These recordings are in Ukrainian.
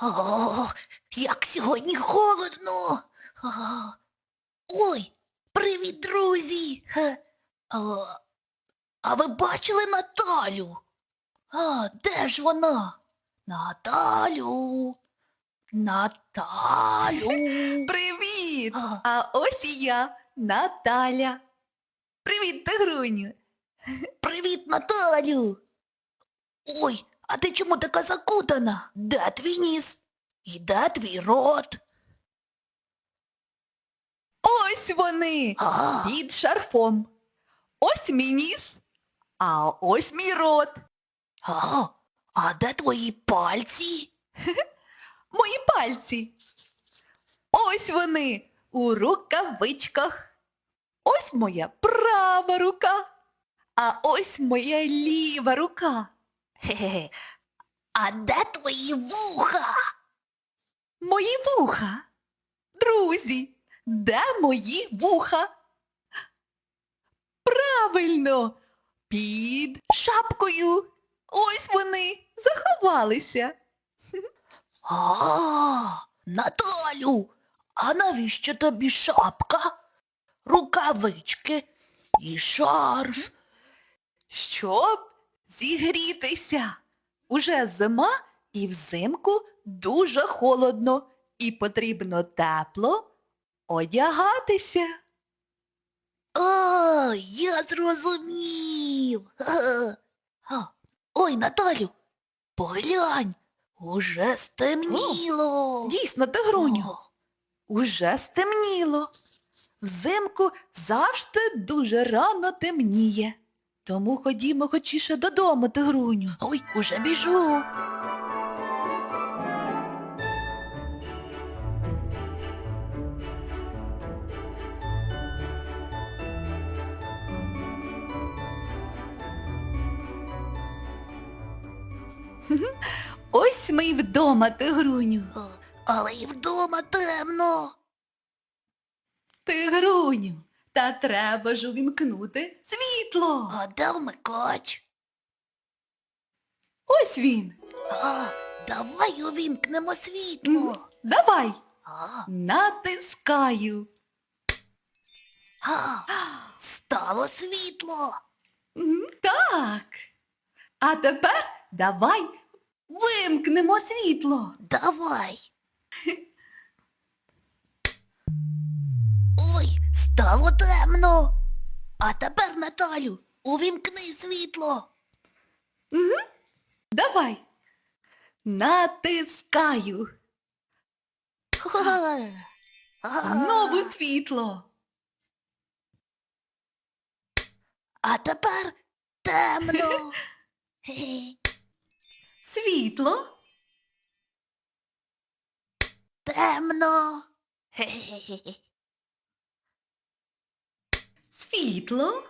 О, як сьогодні холодно. А, Ой, привіт, друзі. А, а ви бачили Наталю? А, де ж вона? Наталю. Наталю. Привіт! А, А ось і я, Наталя. Привіт, тигруню. Привіт, Наталю. Ой, а ти чому така закутана? Де твій ніс? І де твій рот? Ось вони А, під шарфом. Ось мій ніс, а ось мій рот. а, а де твої пальці? Мої пальці. Ось вони у рукавичках. Ось моя права рука, а ось моя ліва рука. Хе-хе. А де твої вуха? Мої вуха. Друзі, де мої вуха? Правильно, під шапкою. Ось вони заховалися. А, Наталю, а навіщо тобі шапка, рукавички і шарф? Щоб зігрітися. Уже зима і взимку дуже холодно і потрібно тепло одягатися. А, я зрозумів. Ой, Наталю, поглянь, уже стемніло. Дійсно, тигруню. О, Уже стемніло. Взимку завжди дуже рано темніє. Тому ходімо хочіше додому, тигруню. Ой, уже біжу. Ось ми й вдома, тигруню. Але і вдома темно. Тигруню, та треба ж увімкнути світло. А де вмикач? Ось він. А, давай увімкнемо світло. Давай. А, Натискаю. а, стало світло. М, Так. А тепер давай вимкнемо світло. Давай. Ой, стало темно. А тепер, Наталю, увімкни світло. Давай. Натискаю. Знову світло. А тепер темно. Світло. Темно. Хе-хе-хе. Світло.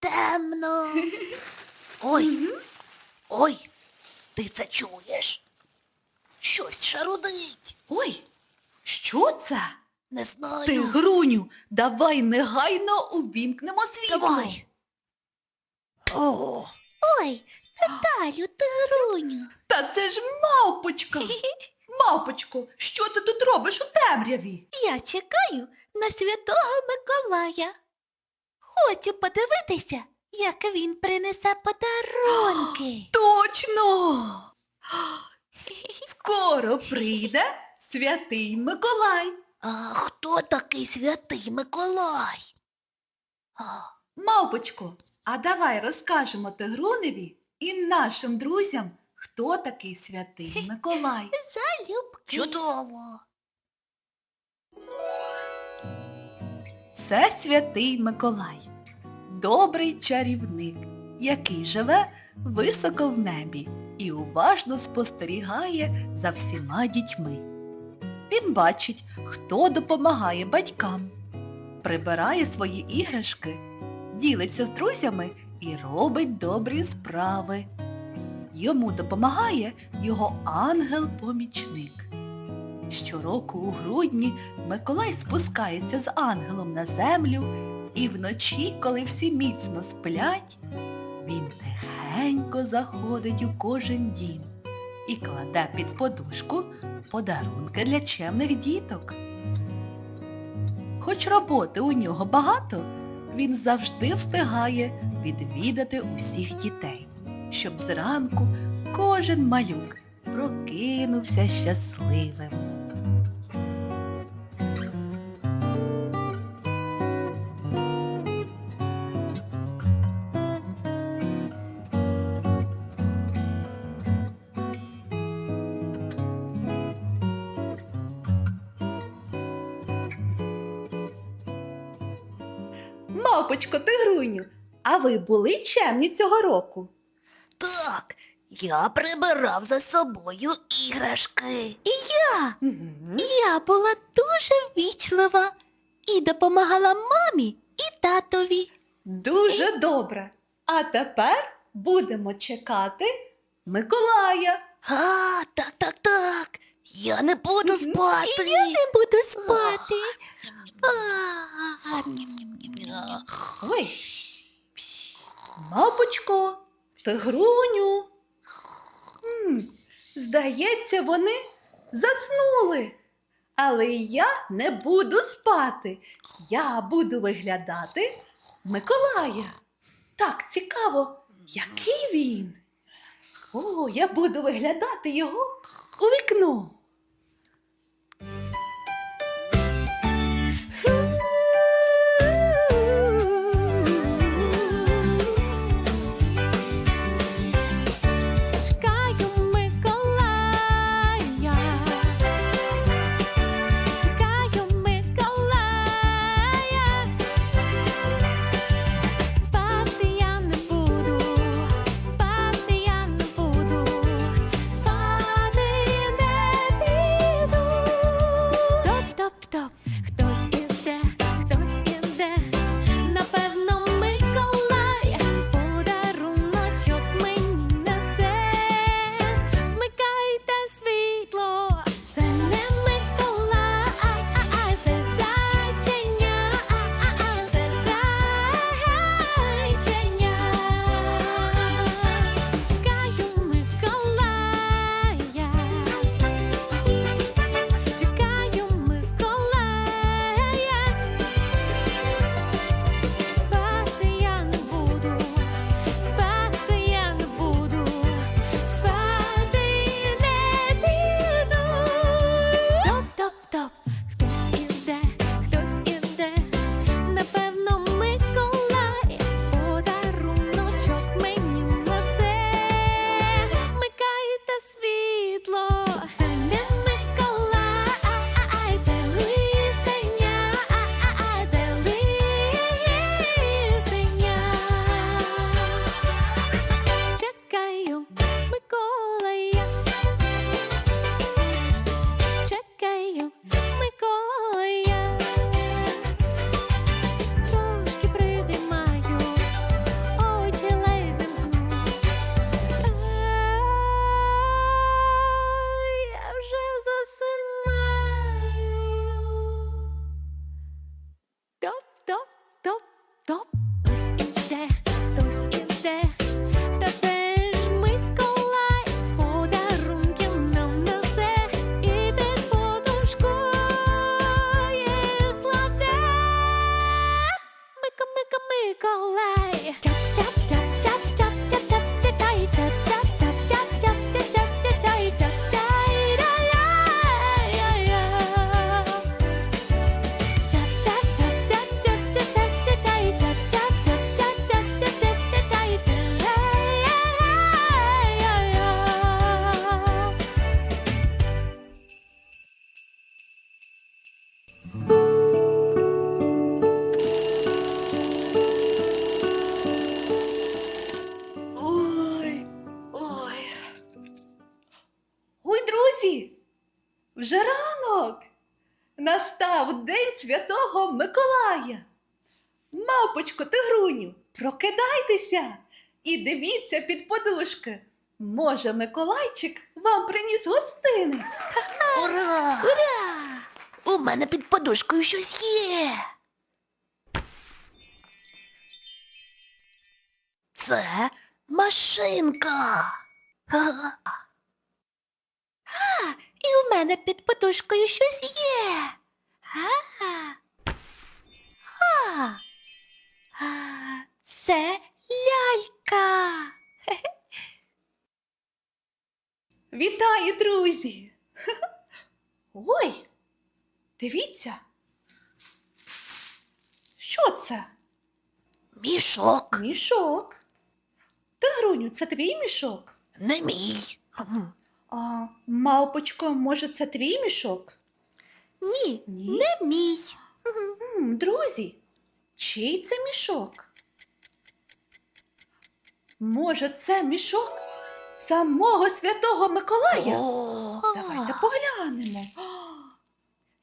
Темно. Ой, ой, ти це чуєш? Щось шарудить. Ой, що це? Не знаю. Ти, Груню, давай негайно увімкнемо світло. Давай. О, Ой, Наталю, Тигруню. Та це ж мавпочка. Мавпочко, що ти тут робиш у темряві? Я чекаю на святого Миколая. Хочу подивитися, як він принесе подарунки. Точно! Скоро прийде святий Миколай. а хто такий святий Миколай? Мавпочко, а давай розкажемо Тигруневі і нашим друзям, хто такий святий Миколай. Залюбки. чудово. Це святий Миколай, добрий чарівник, який живе високо в небі і уважно спостерігає за всіма дітьми. Він бачить, хто допомагає батькам, прибирає свої іграшки, ділиться з друзями і робить добрі справи. Йому допомагає його ангел-помічник. Щороку у грудні Миколай спускається з ангелом на землю, і вночі, коли всі міцно сплять, він тихенько заходить у кожен дім і кладе під подушку подарунки для чемних діток. Хоч роботи у нього багато, він завжди встигає відвідати усіх дітей, щоб зранку кожен малюк прокинувся щасливим. Мапочко тигруню, а ви були чемні цього року? Так, я прибирав за собою іграшки. І я, Мгм. я була дуже вічлива і допомагала мамі і татові. Дуже добре. А тепер будемо чекати Миколая. А, так, так, так. Я не буду спати. Я не буду спати. А, Ой. Мапочко, тигруню. М, Здається, вони заснули. Але я не буду спати. Я буду виглядати Миколая. Так, цікаво, який він? О, я буду виглядати його у вікно. Вже ранок. Настав день святого Миколая. Мапочко, тигруню, прокидайтеся і дивіться під подушки. Може, Миколайчик вам приніс гостинець. Ура! Ура! У мене під подушкою щось є. Це машинка. Ха-ха. У мене під подушкою щось є. А, а, а, це лялька. Вітаю, друзі! Ой, дивіться. Що це? Мішок. Мішок. Тигруню, це твій мішок? Не мій. А, мавпочко, може, це твій мішок? Ні, Ні. не мій. М, друзі, чий це мішок? Може, це мішок самого святого Миколая? О, Давайте поглянемо. А,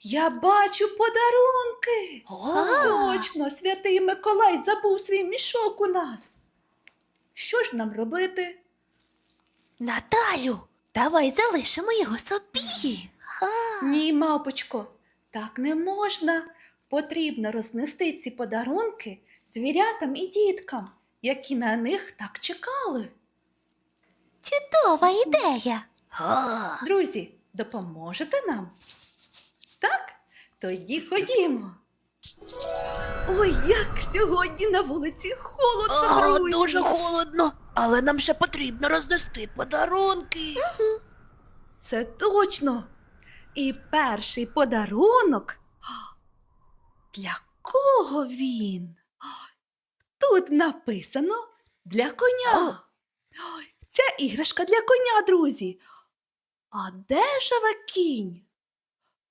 Я бачу подарунки. о. Точно, святий Миколай забув свій мішок у нас. Що ж нам робити? Наталю, давай залишимо його собі. А, Ні, мавпочко, так не можна. Потрібно рознести ці подарунки звірятам і діткам, які на них так чекали. чудова ідея. А, Друзі, допоможете нам? Так? Тоді ходімо. Ой, як сьогодні на вулиці холодно, а, друзі. дуже холодно, але нам ще потрібно рознести подарунки. Це точно. І перший подарунок. Для кого він? Тут написано для коня. Ой, Ця іграшка для коня, друзі. А де живе кінь?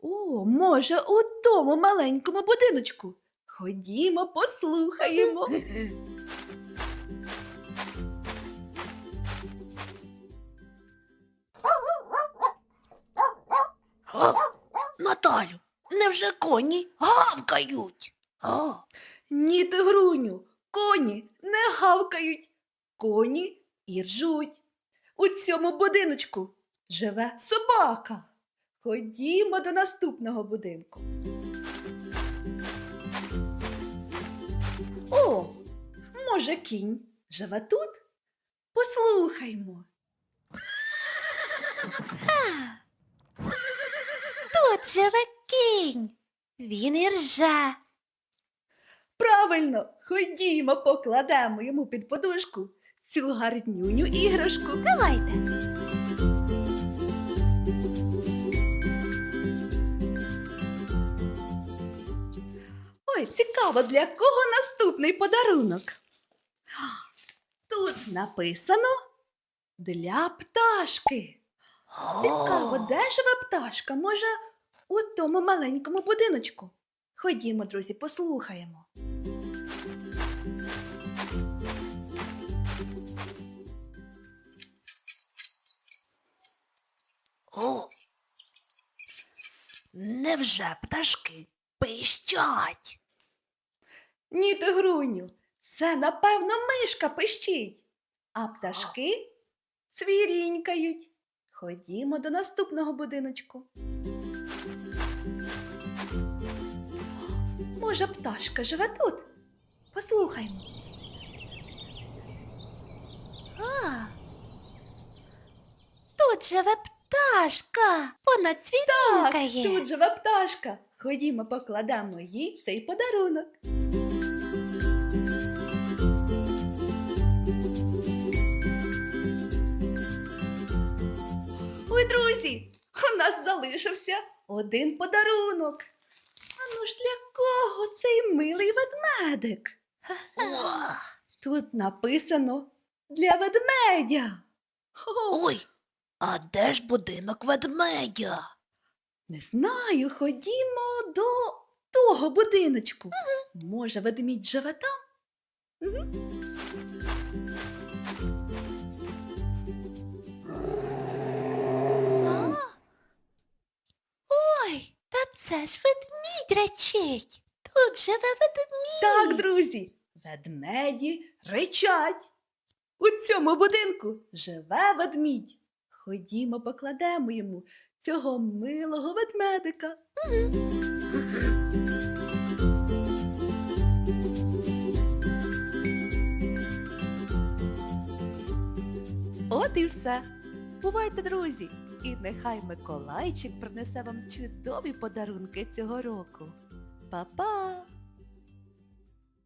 О, може, у тому маленькому будиночку. Ходімо, послухаємо. невже коні гавкають? А, Ні, тигруню, коні не гавкають, коні і ржуть. У цьому будиночку живе собака. Ходімо до наступного будинку. О, може, кінь живе тут? Послухаймо. Тут живе кінь. Він і рже. Правильно, ходімо, покладемо йому під подушку цю гарнюню іграшку. Давайте. Ой, цікаво, для кого наступний подарунок? Тут написано для пташки. Цікаво, де живе пташка? Може, у тому маленькому будиночку. Ходімо, друзі, послухаємо. О, невже пташки пищать? Ні, тигруню, це, напевно, мишка пищить, а пташки цвірінькають. Ходімо до наступного будиночку. Може, пташка живе тут? Послухаймо. А. Тут живе пташка. Вона Так, тут живе пташка. Ходімо, покладемо їй цей подарунок. Ой, друзі, у нас залишився один подарунок. Ж для кого цей милий ведмедик? О, Тут написано для ведмедя. Ой, а де ж будинок ведмедя? Не знаю, ходімо до того будиночку. Може, ведмідь живе там? А? Це ж ведмідь речить. Тут живе ведмідь. Так, друзі, ведмеді ричать. У цьому будинку живе ведмідь. Ходімо, покладемо йому цього милого ведмедика. От і все. Бувайте, друзі, і нехай Миколайчик принесе вам чудові подарунки цього року. Па-па!